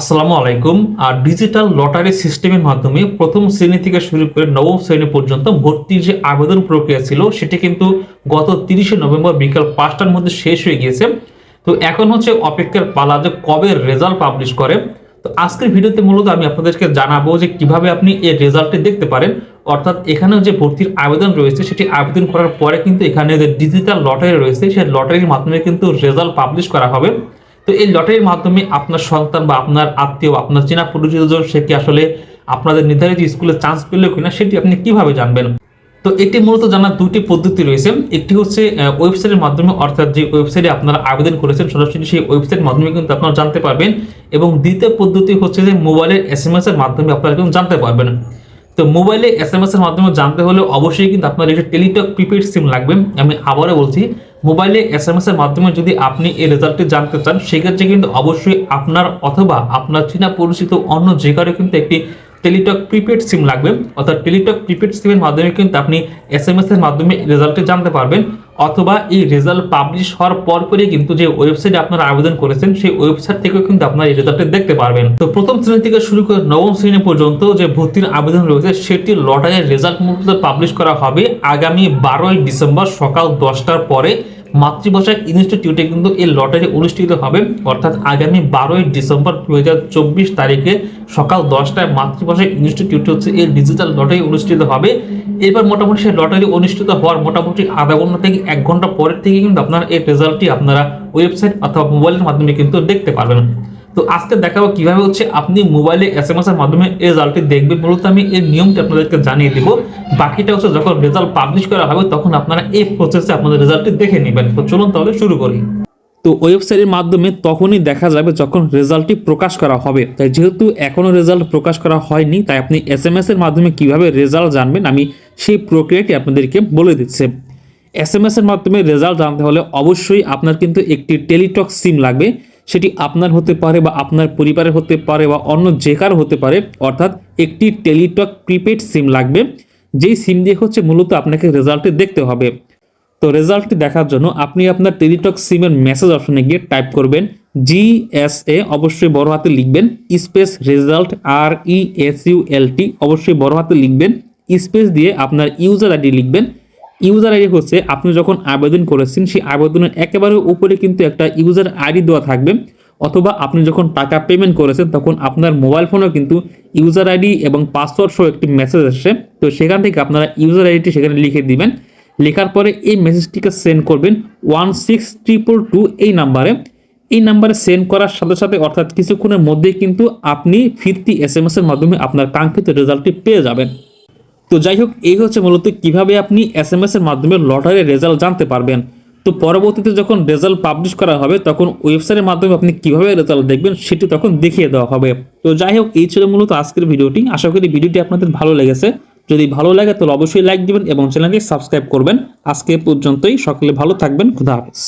আসসালামু আলাইকুম। আর digital lottery সিস্টেমের মাধ্যমে প্রথম শ্রেণি থেকে শুরু করে নবম শ্রেণি পর্যন্ত ভর্তির যে আবেদন প্রক্রিয়া ছিল, সেটি কিন্তু গত তিরিশে নভেম্বর বিকাল পাঁচটার মধ্যে শেষ হয়ে গিয়েছে। তো এখন হচ্ছে অপেক্ষার পালা যে কবে রেজাল্ট পাবলিশ করে। তো আজকের ভিডিওতে মূলত আমি আপনাদেরকে জানাব যে কীভাবে আপনি এই রেজাল্টটি দেখতে পারেন। অর্থাৎ এখানে যে ভর্তির আবেদন রয়েছে, সেটি আবেদন করার পরে কিন্তু এখানে যে ডিজিটাল লটারি রয়েছে, সেই লটারির মাধ্যমে কিন্তু রেজাল্ট পাবলিশ করা হবে। তো এই লটারির মাধ্যমে আপনার সন্তান বা আপনার আত্মীয়, আপনার চেনা পরিচিতজন, সে কি আসলে আপনাদের নির্ধারিত স্কুলে চান্স পেল কিনা সেটি আপনি কীভাবে জানবেন? তো এটি মূলত জানার দুটি পদ্ধতি রয়েছে। একটি হচ্ছে ওয়েবসাইটের মাধ্যমে, অর্থাৎ যে ওয়েবসাইটে আপনারা আবেদন করেছেন, সরাসরি সেই ওয়েবসাইটের মাধ্যমে কিন্তু আপনারা জানতে পারবেন। এবং দ্বিতীয় পদ্ধতি হচ্ছে যে মোবাইলের এস এম এস এর মাধ্যমে আপনারা কিন্তু জানতে পারবেন। তো মোবাইলে এস এম এস এর মাধ্যমে জানতে হলে অবশ্যই কিন্তু আপনার একটি টেলিটক প্রিপেড সিম লাগবে। আমি আবারও বলছি মোবাইলে এস এম এস এর মাধ্যমে যদি আপনি এই রেজাল্টটি জানতে চান, সেক্ষেত্রে কিন্তু অবশ্যই আপনার অথবা আপনার চেনা পরিচিত অন্য যে কারও কিন্তু একটি টেলিটক প্রিপেড সিম লাগবে। অর্থাৎ টেলিটক প্রিপেড সিমের মাধ্যমে কিন্তু আপনি এস এম এস এর মাধ্যমে রেজাল্টটি জানতে পারবেন। অথবা এই রেজাল্ট পাবলিশ হওয়ার পর পরই কিন্তু যে ওয়েবসাইটে আপনারা আবেদন করেছেন, সেই ওয়েবসাইট থেকেও কিন্তু আপনারা এই রেজাল্টটি দেখতে পারবেন। তো প্রথম শ্রেণি থেকে শুরু করে নবম শ্রেণি পর্যন্ত যে ভর্তির আবেদন রয়েছে, সেটি লটারির রেজাল্ট মূলত পাবলিশ করা হবে আগামী বারোই ডিসেম্বর সকাল দশটার পরে। মাতৃভাষা ইনস্টিটিউটে কিন্তু এই লটারি অনুষ্ঠিত হবে। অর্থাৎ আগামী বারোই ডিসেম্বর দু হাজার চব্বিশ তারিখে সকাল দশটায় মাতৃভাষা ইনস্টিটিউট হচ্ছে এই ডিজিটাল লটারি অনুষ্ঠিত হবে। এবার মোটামুটি সেই লটারি অনুষ্ঠিত হওয়ার মোটামুটি আধা ঘণ্টা থেকে এক ঘণ্টা পরের থেকে কিন্তু আপনারা এই রেজাল্টটি আপনারা ওয়েবসাইট অথবা মোবাইলের মাধ্যমে কিন্তু দেখতে পারবেন। তো আজকে দেখাবো কীভাবে হচ্ছে আপনি মোবাইলে এস এম এস এর মাধ্যমে রেজাল্টটি দেখবেন। মূলত আমি এই নিয়মটি আপনাদেরকে জানিয়ে দিব। বাকিটা হচ্ছে যখন রেজাল্ট পাবলিশ করা হবে, তখন আপনারা এই প্রসেসে আপনাদের রেজাল্টটি দেখে নেবেন। তো চলুন তাহলে শুরু করি। তো ওয়েবসাইটের মাধ্যমে তখনই দেখা যাবে যখন রেজাল্টটি প্রকাশ করা হবে। তাই যেহেতু এখনও রেজাল্ট প্রকাশ করা হয়নি, তাই আপনি এস এম এস এর মাধ্যমে কীভাবে রেজাল্ট জানবেন, আমি সেই প্রক্রিয়াটি আপনাদেরকে বলে দিচ্ছি। এস এম এস এর মাধ্যমে রেজাল্ট জানতে হলে অবশ্যই আপনার কিন্তু একটি টেলিটক সিম লাগবে। সেটি আপনার হতে পারে বা আপনার পরিবারের হতে পারে বা অন্য যে কারও হতে পারে, অর্থাৎ একটি টেলিটক প্রিপেড সিম লাগবে। যেই সিম দিয়ে হচ্ছে মূলত আপনাকে রেজাল্টটি দেখতে হবে। তো রেজাল্টটি দেখার জন্য আপনি আপনার টেলিটক সিমের মেসেজ অপশনে গিয়ে টাইপ করবেন জি এস এ অবশ্যই বড় হাতে লিখবেন space result R E S U L T অবশ্যই বড় হাতে লিখবেন স্পেস দিয়ে আপনার ইউজার আইডি লিখবেন ইউজার আইডি হচ্ছে, আপনি যখন আবেদন করেছেন, সেই আবেদনের একেবারে উপরে কিন্তু একটা ইউজার আইডি দেওয়া থাকবে। অথবা আপনি যখন টাকা পেমেন্ট করেছেন, তখন আপনার মোবাইল ফোনেও কিন্তু ইউজার আইডি এবং পাসওয়ার্ড সহ একটি মেসেজ আসছে। তো সেখান থেকে আপনারা ইউজার আইডিটি সেখানে লিখে দিবেন। লেখার পরে এই মেসেজটিকে সেন্ড করবেন ওয়ান সিক্স ট্রিপল টু এই নাম্বারে এই নাম্বারে সেন্ড করার সাথে সাথে, অর্থাৎ কিছুক্ষণের মধ্যেই কিন্তু আপনি ফিরতি এস এম এসের মাধ্যমে আপনার কাঙ্ক্ষিত রেজাল্টটি পেয়ে যাবেন। তো যাই হোক, এই হচ্ছে মূলত কীভাবে আপনি এস এম এর মাধ্যমে লটারির রেজাল্ট জানতে পারবেন। তো পরবর্তীতে যখন রেজাল্ট পাবলিশ করা হবে, তখন ওয়েবসাইটের মাধ্যমে আপনি কীভাবে রেজাল্ট দেখবেন, সেটি তখন দেখিয়ে দেওয়া হবে। তো যাই হোক, এই ছিল মূলত আজকের ভিডিওটি। আশা করি ভিডিওটি আপনাদের ভালো লেগেছে। যদি ভালো লাগে, তাহলে অবশ্যই লাইক দিবেন এবং চ্যানেলটি সাবস্ক্রাইব করবেন। আজকে পর্যন্তই, সকলে ভালো থাকবেন। খুদা হাফেজ।